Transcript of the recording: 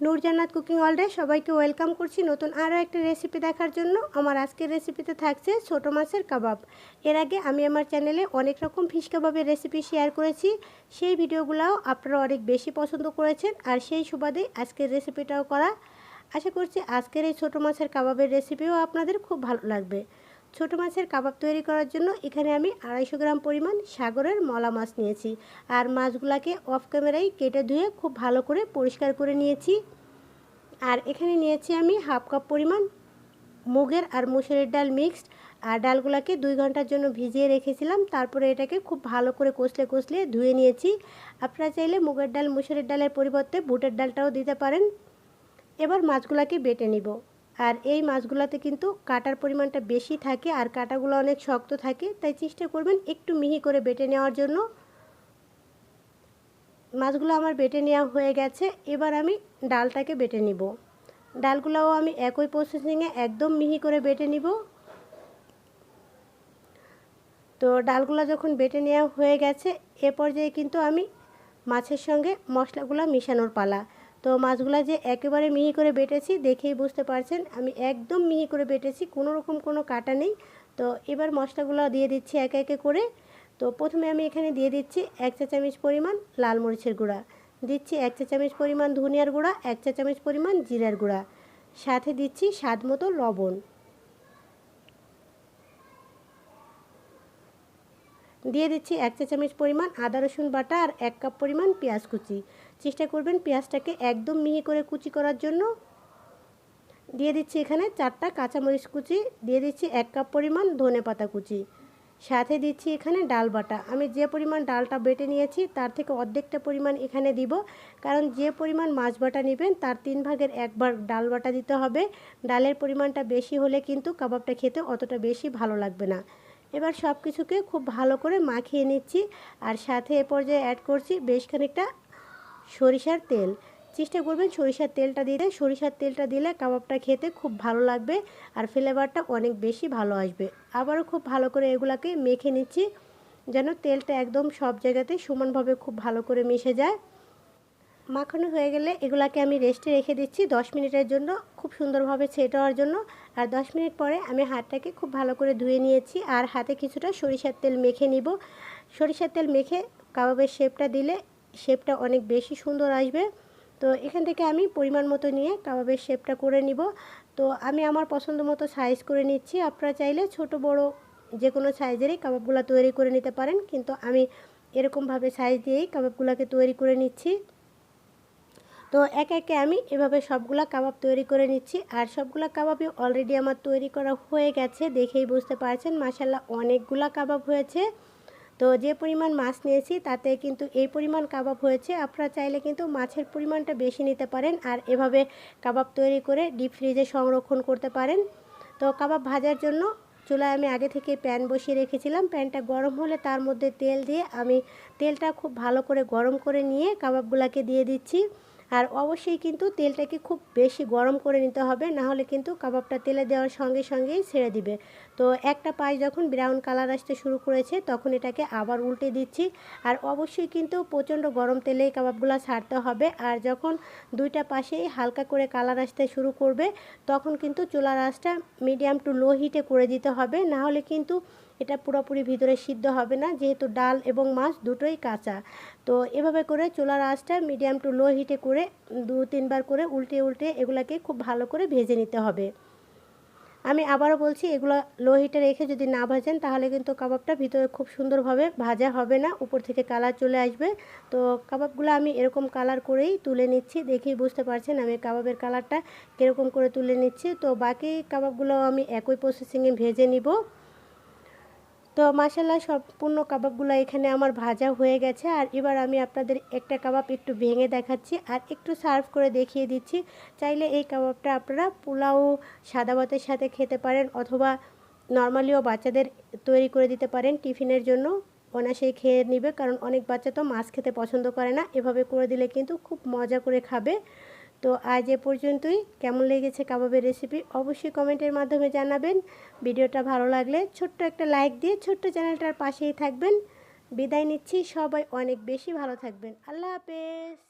নূরজান্নাত cooking অলডে সবাইকে welcome করছি নতুন আরও একটা রেসিপি দেখার জন্য। আমার আজকের রেসিপিতে থাকছে ছোটো মাছের কাবাব। এর আগে আমি আমার চ্যানেলে অনেক রকম ফিশ কাবাবের রেসিপি শেয়ার করেছি। সেই ভিডিওগুলোও আপনারা অনেক বেশি পছন্দ করেছেন আর সেই সুবাদে আজকের রেসিপিটাও করা। আশা করছি আজকের এই ছোটো মাছের কাবাবের রেসিপিও আপনাদের খুব ভালো লাগবে। ছোট মাছের কাবাব তৈরি করার জন্য এখানে আমি আড়াইশো গ্রাম পরিমাণ সাগরের মলা মাছ নিয়েছি। আর মাছগুলাকে অফ ক্যামেরায় কেটে ধুয়ে খুব ভালো করে পরিষ্কার করে নিয়েছি। আর এখানে নিয়েছি আমি হাফ কাপ পরিমাণ মুগের আর মুসুরের ডাল মিক্সড আর ডালগুলাকে দুই ঘণ্টার জন্য ভিজিয়ে রেখেছিলাম। তারপরে এটাকে খুব ভালো করে কষলে কষলে ধুয়ে নিয়েছি। আপনারা চাইলে মুগের ডাল, মুসুরের ডালের পরিবর্তে বুটের ডালটাও দিতে পারেন। এবার মাছগুলাকে বেটে নিব। আর এই মাছগুলোতে কিন্তু কাটার পরিমাণটা বেশি থাকে আর কাটাগুলো অনেক শক্ত থাকে, তাই চেষ্টা করবেন একটু মিহি করে বেটে নেওয়ার জন্য। মাছগুলো আমার বেটে নেওয়া হয়ে গেছে, এবার আমি ডালটাকে বেটে নিব। ডালগুলোও আমি একই প্রসেসিংয়ে একদম মিহি করে বেটে নিব। তো ডালগুলো যখন বেটে নেওয়া হয়ে গেছে, এ পর্যায়ে কিন্তু আমি মাছের সঙ্গে মশলাগুলো মিশানোর পালা। তো মাছগুলো যে একেবারে মিহি করে বেটেছি দেখেই বুঝতে পারছেন, আমি একদম মিহি করে বেটেছি, কোনো রকম কোনো কাটা নেই। তো এবার মশলাগুলো দিয়ে দিচ্ছি একে একে করে। তো প্রথমে আমি এখানে দিয়ে দিচ্ছি এক চা চামচ পরিমাণ লাল মরিচের গুঁড়া। দিচ্ছি এক চা চামচ পরিমাণ ধনিয়ার গুঁড়া, এক চা চামচ পরিমাণ জিরার গুঁড়া। সাথে দিচ্ছি স্বাদ মতো লবণ। দিয়ে দিচ্ছি এক চা চামচ পরিমাণ আদা, রসুন বাটা আর এক কাপ পরিমাণ পেঁয়াজ কুচি। চেষ্টা করবেন পেঁয়াজটাকে একদম মিহি করে কুচি করার জন্য। দিয়ে দিচ্ছি এখানে চারটা কাঁচামরিচ কুচি, দিয়ে দিচ্ছি এক কাপ পরিমাণ ধনে পাতা কুচি। সাথে দিচ্ছি এখানে ডাল বাটা। আমি যে পরিমাণ ডালটা বেটে নিয়েছি, তার থেকে অর্ধেকটা পরিমাণ এখানে দিব। কারণ যে পরিমাণ মাছ বাটা নেবেন, তার তিন ভাগের একবার ডাল বাটা দিতে হবে। ডালের পরিমাণটা বেশি হলে কিন্তু কাবাবটা খেতে অতটা বেশি ভালো লাগবে না। এবার সব কিছুকে খুব ভালো করে মাখিয়ে নিচ্ছি আর সাথে এ পর্যায়ে অ্যাড করছি বেশ খানিকটা সরিষার তেল। চেষ্টা করবেন সরিষার তেলটা দিলে সরিষার তেলটা দিলে কাবাবটা খেতে খুব ভালো লাগবে আর ফ্লেভারটা অনেক বেশি ভালো আসবে। আবারও খুব ভালো করে এগুলাকে মেখে নিচ্ছি যেন তেলটা একদম সব জায়গাতে সমানভাবে খুব ভালো করে মিশে যায়। মাখানো হয়ে গেলে এগুলাকে আমি রেস্টে রেখে দিচ্ছি দশ মিনিটের জন্য, খুব সুন্দরভাবে ছেট হওয়ার জন্য। আর দশ মিনিট পরে আমি হাতটাকে খুব ভালো করে ধুয়ে নিয়েছি আর হাতে কিছুটা সরিষার তেল মেখে নিব। সরিষার তেল মেখে কাবাবের শেপটা দিলে শেপটা অনেক বেশি সুন্দর আসবে। তো এখান থেকে আমি পরিমাণ মতো নিয়ে কাবাবের শেপটা করে নিব। তো আমি আমার পছন্দ মতো সাইজ করে নিচ্ছি। আপনারা চাইলে ছোট, বড় যে কোনো সাইজেরই কাবাবগুলো তৈরি করে নিতে পারেন। কিন্তু আমি এরকমভাবে সাইজ দিয়েই কাবাবগুলোকে তৈরি করে নিচ্ছি। তো এক একে আমি এভাবে সবগুলা কাবাব তৈরি করে নিচ্ছি। আর সবগুলা কাবাবই অলরেডি আমার তৈরি করা হয়ে গেছে, দেখেই বুঝতে পারছেন। মাসাল্লাহ অনেকগুলা কাবাব হয়েছে। তো যে পরিমাণ মাছ নিয়েছি, তাতে কিন্তু এই পরিমাণ কাবাব হয়েছে। আপনারা চাইলে কিন্তু মাছের পরিমাণটা বেশি নিতে পারেন আর এভাবে কাবাব তৈরি করে ডিপ ফ্রিজে সংরক্ষণ করতে পারেন। তো কাবাব ভাজার জন্য চুলায় আমি আগে থেকে প্যান বসিয়ে রেখেছিলাম। প্যানটা গরম হলে তার মধ্যে তেল দিয়ে আমি তেলটা খুব ভালো করে গরম করে নিয়ে কাবাবগুলোকে দিয়ে দিচ্ছি। আর অবশ্যই কিন্তু তেলটাকে খুব বেশি গরম করে নিতে হবে, না হলে কিন্তু কাবাবটা তেলে দেওয়ার সঙ্গে সঙ্গেই ছেড়ে দিবে। তো একটা পাশ যখন ব্রাউন কালার আসতে শুরু করেছে, তখন এটাকে আবার উল্টে দিচ্ছি। আর অবশ্যই কিন্তু প্রচণ্ড গরম তেলেই কাবাবগুলো ছাড়তে হবে। আর যখন দুইটা পাশেই হালকা করে কালার আসতে শুরু করবে, তখন কিন্তু চুলার আঁচটা মিডিয়াম টু লো হিটে করে দিতে হবে। না হলে কিন্তু এটা পুরোপুরি ভিতরে সিদ্ধ হবে না, যেহেতু ডাল এবং মাছ দুটোই কাঁচা। তো এভাবে করে চুলার আঁচটা মিডিয়াম টু লো হিটে করে দু তিনবার করে উল্টে উল্টে এগুলাকে খুব ভালো করে ভেজে নিতে হবে। আমি আবারও বলছি, এগুলো লো হিটে রেখে যদি না ভাজেন, তাহলে কিন্তু কাবাবটা ভিতরে খুব সুন্দরভাবে ভাজা হবে না, উপর থেকে কালার চলে আসবে। তো কাবাবগুলো আমি এরকম কালার করেই তুলে নিচ্ছি, দেখেই বুঝতে পারছেন আমি কাবাবের কালারটা কীরকম করে তুলে নিচ্ছি। তো বাকি কাবাবগুলো আমি একই প্রসেসিংয়ে ভেজে নিব। তো মাসাল্লাহ সম্পূর্ণ কাবাবগুলো এখানে আমার ভাজা হয়ে গেছে। আর এবার আমি আপনাদের একটা কাবাব একটু ভেঙে দেখাচ্ছি আর একটু সার্ভ করে দেখিয়ে দিচ্ছি। চাইলে এই কাবাবটা আপনারা পোলাও, সাদা ভাতের সাথে খেতে পারেন অথবা নর্মালিও বাচ্চাদের তৈরি করে দিতে পারেন টিফিনের জন্য। অনাসেই খেয়ে নিবে, কারণ অনেক বাচ্চা তো মাছ খেতে পছন্দ করে না। এভাবে করে দিলে কিন্তু খুব মজা করে খাবে। তো আজ এ পর্যন্তই। কেমন লেগেছে কাবাবের রেসিপি অবশ্যই কমেন্টের মাধ্যমে জানাবেন। ভিডিওটা ভালো লাগলে ছোট্ট একটা লাইক দিয়ে ছোট্ট চ্যানেলটার পাশেই থাকবেন। বিদায় নিচ্ছি, সবাই অনেক বেশি ভালো থাকবেন। আল্লাহ হাফেজ।